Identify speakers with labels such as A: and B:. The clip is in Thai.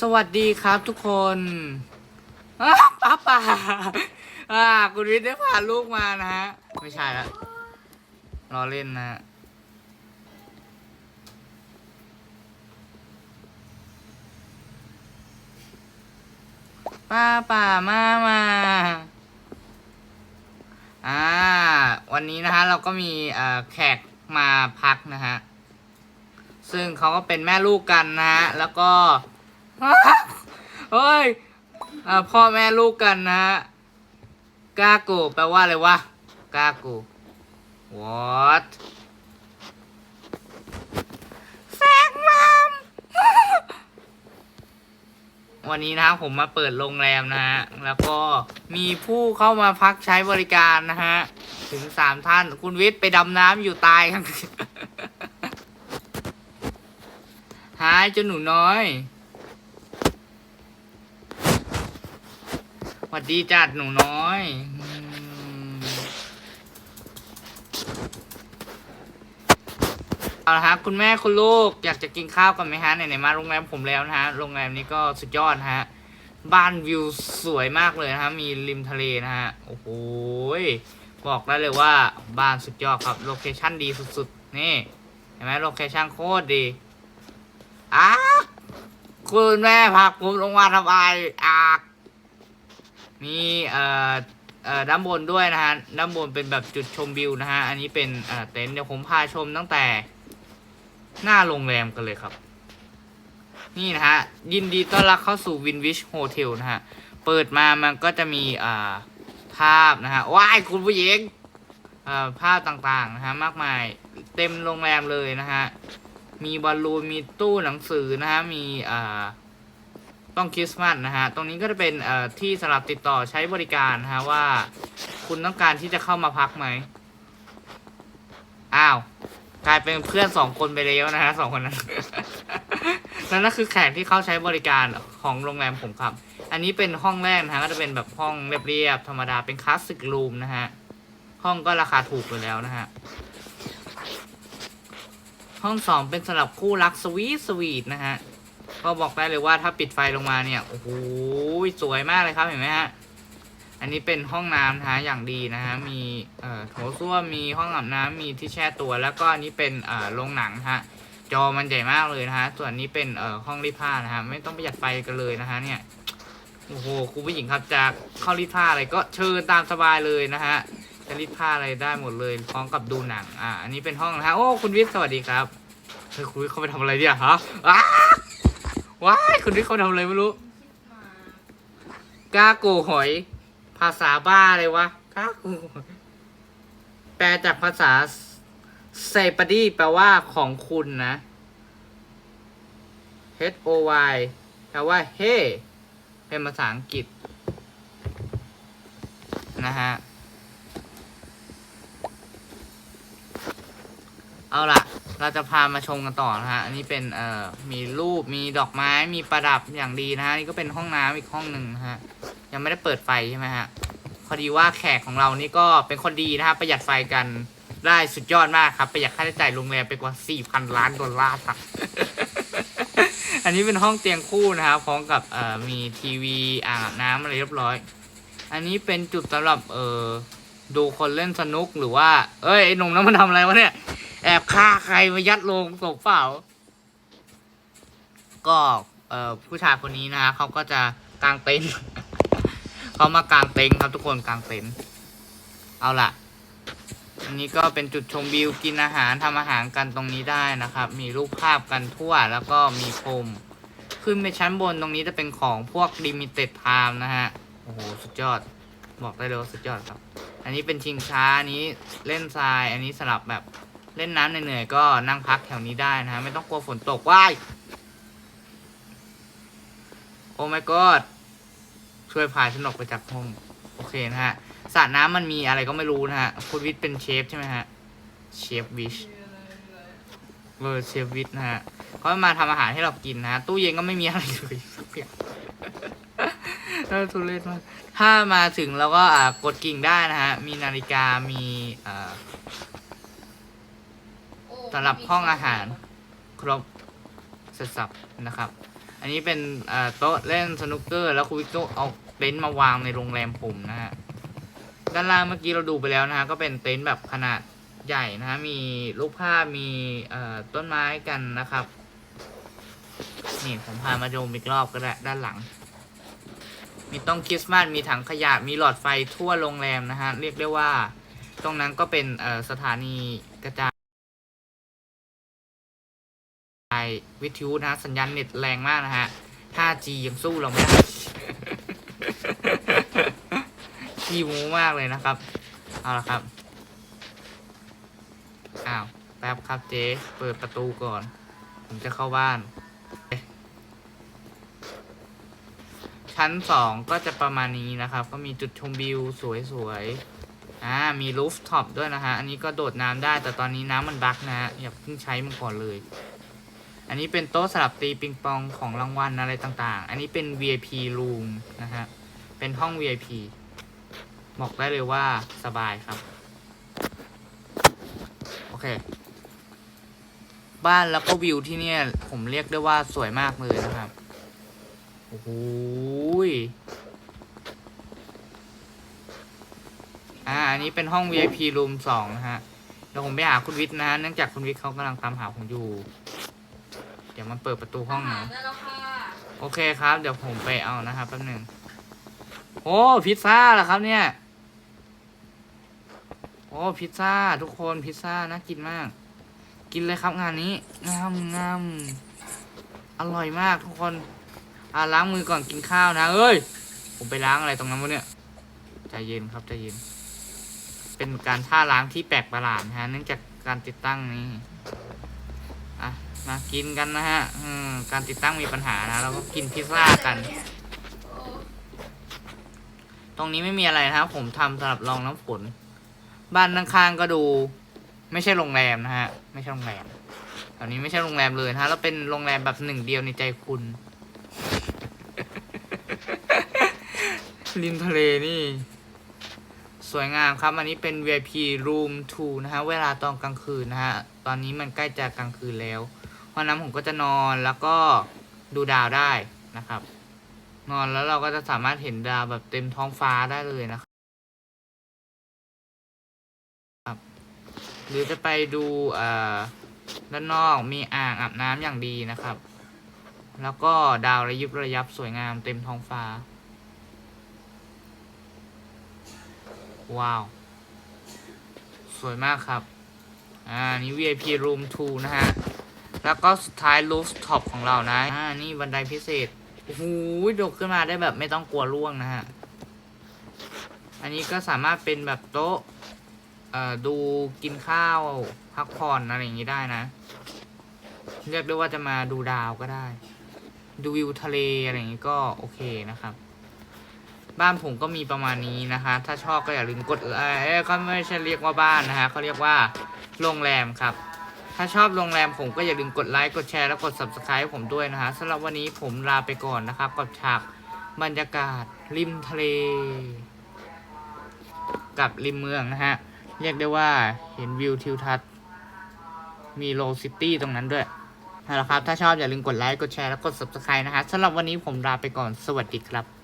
A: สวัสดีครับทุกคนอ้าป้าป่าอ่าคุณวิทย์ได้พาลูกมานะฮะ ไม่ใช่ละรอเล่นนะป้าป่ามามาอ่า วันนี้นะฮะ เราก็มีแขกมาพักนะฮะ ซึ่งเขาก็เป็นแม่ลูกกันนะฮะ แล้วก็ เฮ้ยพ่อแม่ลูกกันนะกาโกแปลว่าอะไรวะกาโก what แซกมัมวันนี้นะผมมาเปิดโรงแรมนะฮะ แล้วก็มีผู้เข้ามาพักใช้บริการนะฮะ ถึงสามท่านคุณวิทย์ไปดำน้ำอยู่ตายครับหายจ้าหนูน้อย วัดดีจัดหนูน้อยเอาละฮะคุณแม่คุณลูกอยากจะกินข้าวกันไหมฮะไหนๆมาโรงแรมผมแล้วนะฮะโรงแรมนี้ก็สุดยอดนะฮะบ้านวิวสวยมากเลยนะฮะมีริมทะเลนะฮะโอ้โหบอกได้เลยว่าบ้านสุดยอดครับโลเคชั่นดีสุดๆนี่เห็นไหมโลเคชั่นโคตรดีอาคุณแม่พาผมลงมาทำไมอา มีเอ่อเอ่อด้านบนด้วยนะฮะด้านบนเป็นแบบจุดชมวิวนะฮะอันนี้เป็นเอ่อเต็นท์เดี๋ยวผมพาชมตั้งแต่หน้าโรงแรมกันเลยครับ นี่นะฮะยินดีต้อนรับเข้าสู่วินวิชโฮเทลนะฮะเปิดมามันก็จะมีอ่าภาพนะฮะว้ายคุณผู้หญิงเอ่อภาพต่างๆนะฮะมากมายเต็มโรงแรมเลยนะฮะมีบอลลูนมีตู้หนังสือนะฮะมีอ่า ต้องคริสต์มาสนะฮะ ตรงนี้ก็จะเป็นเอ่อที่สำหรับติดต่อใช้บริการนะฮะว่าคุณต้องการที่จะเข้ามาพักไหม อ้าว กลายเป็นเพื่อนสองคนไปแล้วนะฮะสองคนนั้น นั่นก็คือแขกที่เข้าใช้บริการของโรงแรมผมครับ อันนี้เป็นห้องแรกนะฮะก็จะเป็นแบบห้องเรียบๆธรรมดาเป็นคลาสสิกรูมนะฮะ ห้องก็ราคาถูกอยู่แล้วนะฮะห้องสองเป็นสำหรับคู่รักสวีทสวีทนะฮะ ก็บอกได้เลยว่าถ้าปิดไฟลงมาเนี่ยโอ้โหสวยมากเลยครับเห็นไหมฮะอันนี้เป็นห้องน้ำนะฮะอย่างดีนะฮะมีเอ่อโถส้วมมีห้องอาบน้ำมีที่แช่ตัว แล้วก็อันนี้เป็นเอ่อโรงหนังฮะจอมันใหญ่มากเลยนะฮะส่วนนี้เป็นเอ่อห้องรีดผ้านะฮะไม่ต้องประหยัดไฟกันเลยนะฮะเนี่ยโอ้โหคุณผู้หญิงครับจะเข้ารีดผ้าอะไรก็เชิญตามสบายเลยนะฮะจะรีดผ้าอะไรได้หมดเลยพร้อมกับดูหนังอ่าอันนี้เป็นห้องนะฮะโอ้คุณวิทย์สวัสดีครับเฮ้ยคุณวิทย์เขาไปทำอะไรเนี่ยฮะอ้า ว้ายคุณวิทย์เขาทำอะไรไม่รู้ กาโกหอย ภาษาบ้าเลยวะกาโกหอยแปลจากภาษาเซปดี้แปลว่าของคุณนะ H O Y แปลว่าเฮ้เป็นภาษาอังกฤษ นะฮะ เอาล่ะ เราจะพามาชมกันต่อนะฮะ อันนี้เป็นเอ่อมีรูปมีดอกไม้มีประดับอย่างดีนะฮะนี่ก็เป็นห้องน้ำอีกห้องหนึ่งนะฮะยังไม่ได้เปิดไฟใช่ไหมฮะพอดีว่าแขกของเรานี่ก็เป็นคนดีนะครับประหยัดไฟกันได้สุดยอดมากครับประหยัดค่าใช้จ่ายโรงแรมไปกว่า 4,000 ล้านดอลลาร์ครับ อันนี้เป็นห้องเตียงคู่นะครับพร้อมกับเอ่อมีทีวีอ่างอาบน้ำอะไรเรียบร้อย อันนี้เป็นจุดสำหรับเอ่อดูคนเล่นสนุกหรือว่า เอ้ยไอ้หนุ่มนั้นมันทำอะไรวะเนี่ย อบฆ่าใครมายัดลงศพเปล่า ก็เอ่อผู้ชายคนนี้นะฮะเขาก็จะกางเต็นท์เขามากางเต็นท์ครับทุกคนกางเต็นท์เอาล่ะอันนี้ก็เป็นจุดชมวิวกินอาหารทำอาหารกันตรงนี้ได้นะครับ มีรูปภาพกันทั่วแล้วก็มีพรมขึ้นไปชั้นบนตรงนี้จะเป็นของพวก limited time นะฮะ โอ้โห สุดยอด บอกได้เลยว่าสุดยอดครับ อันนี้เป็นชิงช้า อันนี้เล่นทราย อันนี้สลับแบบ เล่นน้ำเหนื่อยๆก็นั่งพักแถวนี้ได้นะฮะไม่ต้องกลัวฝนตกว้ายโอ้ my god ช่วยพาฉันออกไปจากห้องโอเคนะฮะสระน้ำมันมีอะไรก็ไม่รู้นะฮะคุณวิทย์เป็นเชฟใช่ไหมฮะเชฟวิชเออเชฟวิทย์นะฮะเขามาทำอาหารให้เรากินนะฮะตู้เย็นก็ไม่มีอะไรเลยสักอย่างเออทุเรศมากถ้ามาถึงเราก็อ่ากดกิ่งได้นะฮะ มีนาฬิกา มีอ่า สำหรับห้องอาหารครบเสร็จสับนะครับ อันนี้เป็นโต๊ะเล่นสนุกเกอร์ แล้วคุณวิกก็เอาเต็นท์มาวางในโรงแรมผมนะฮะด้านล่างเมื่อกี้เราดูไปแล้วนะฮะก็เป็นเต็นท์แบบขนาดใหญ่นะฮะมีรูปภาพมีต้นไม้กันนะครับนี่ผมพามาชมอีกรอบก็ได้ด้านหลัง มีต้นคริสต์มาสมีถังขยะมีหลอดไฟทั่วโรงแรมนะฮะเรียกได้ว่า ตรงนั้นก็เป็นสถานีกระจาย วิทยุนะสัญญาณเน็ตแรงมากนะฮะ 5G ยังสู้เราไม่ได้ขี้มูมากเลยนะครับ เอาละครับ อ้าว แป๊บครับเจ๊ เปิดประตูก่อน ผมจะเข้าบ้าน ชั้นสองก็จะประมาณนี้นะครับ ก็มีจุดชมวิวสวยๆ อ่า มีรูฟท็อปด้วยนะฮะ อันนี้ก็โดดน้ำได้ แต่ตอนนี้น้ำมันบักนะฮะ อย่าเพิ่งใช้มันก่อนเลย อันนี้เป็นโต๊ะสลับตีปิงปองของรางวัลอะไรต่างๆ อันนี้เป็น VIP room นะฮะ เป็นห้อง VIP บอกได้เลยว่าสบายครับ โอเค บ้านแล้วก็วิวที่เนี่ย ผมเรียกได้ว่าสวยมากเลยนะครับ โอ้โหอ่า อันนี้เป็นห้อง VIP room สองนะฮะเดี๋ยวผมไปหาคุณวิทย์นะฮะ เนื่องจากคุณวิทย์เขากำลังตามหาผมอยู่ ดี๋ยวมันเปิดประตูห้องหน่อย
B: ได้แล้วค่ะ
A: โอเคครับ เดี๋ยวผมไปเอานะครับแป๊บหนึ่งโอ้พิซซ่าเหรอครับเนี่ย โอ้พิซซ่าทุกคนพิซซ่าน่ากินมาก กินเลยครับงานนี้งามงามอร่อยมากทุกคนอ่าล้างมือก่อนกินข้าวนะเอ้ย ผมไปล้างอะไรตรงนั้นวะเนี่ยใจเย็นครับใจเย็น เป็นการท่าล้างที่แปลกประหลาดนะฮะเนื่องจากการติดตั้งนี้ อะมากินกันนะฮะการติดตั้งมีปัญหานะเราก็กินพิซซ่ากัน ตรงนี้ไม่มีอะไรนะครับผมทำสำหรับรองน้ำฝน บ้านข้างๆก็ดู ไม่ใช่โรงแรมนะฮะ ไม่ใช่โรงแรมแถวนี้ไม่ใช่โรงแรมเลยนะฮะแล้วเป็นโรงแรมแบบหนึ่งเดียวในใจคุณริมทะเลนี่ สวยงามครับ อันนี้เป็น VIP room 2 นะฮะ เวลาตอนกลางคืนนะฮะ ตอนนี้มันใกล้จะกลางคืนแล้ว เพราะนั้นผมก็จะนอนแล้วก็ดูดาวได้นะครับ นอนแล้วเราก็จะสามารถเห็นดาวแบบเต็มท้องฟ้าได้เลยนะครับ หรือจะไปดูอ่อด้านนอกมีอ่างอาบน้ำอย่างดีนะครับ แล้วก็ดาวระยิบระยับสวยงามเต็มท้องฟ้า ว้าว สวยมากครับ อ่า นี่ VIP room 2 นะฮะ แล้วก็สุดท้าย rooftop ของเรานะ อ่า นี่บันไดพิเศษ โอ้โหดกขึ้นมาได้แบบไม่ต้องกลัวร่วงนะฮะ อันนี้ก็สามารถเป็นแบบโต๊ะ เอ่อ ดูกินข้าวพักผ่อนอะไรอย่างนี้ได้นะ เรียกได้ว่าจะมาดูดาวก็ได้ ดูวิวทะเลอะไรอย่างนี้ก็โอเคนะครับ บ้านผมก็มีประมาณนี้นะคะ ถ้าชอบก็อย่าลืมกดเออเอยก็ไม่ใช่เรียกว่าบ้านนะฮะเขาเรียกว่าโรงแรมครับ ถ้าชอบโรงแรมผมก็อย่าลืมกดไลค์กดแชร์แล้วกด subscribe ให้ผมด้วยนะฮะสำหรับวันนี้ผมลาไปก่อนนะครับกับฉากบรรยากาศริมทะเล กับริมเมืองนะฮะเรียกได้ว่าเห็นวิวทิวทัศน์มีโลซิตี้ตรงนั้นด้วยเอาละครับ ถ้าชอบอย่าลืมกดไลค์ กดแชร์ แล้วกด subscribe นะฮะสำหรับวันนี้ผมลาไปก่อน สวัสดีครับ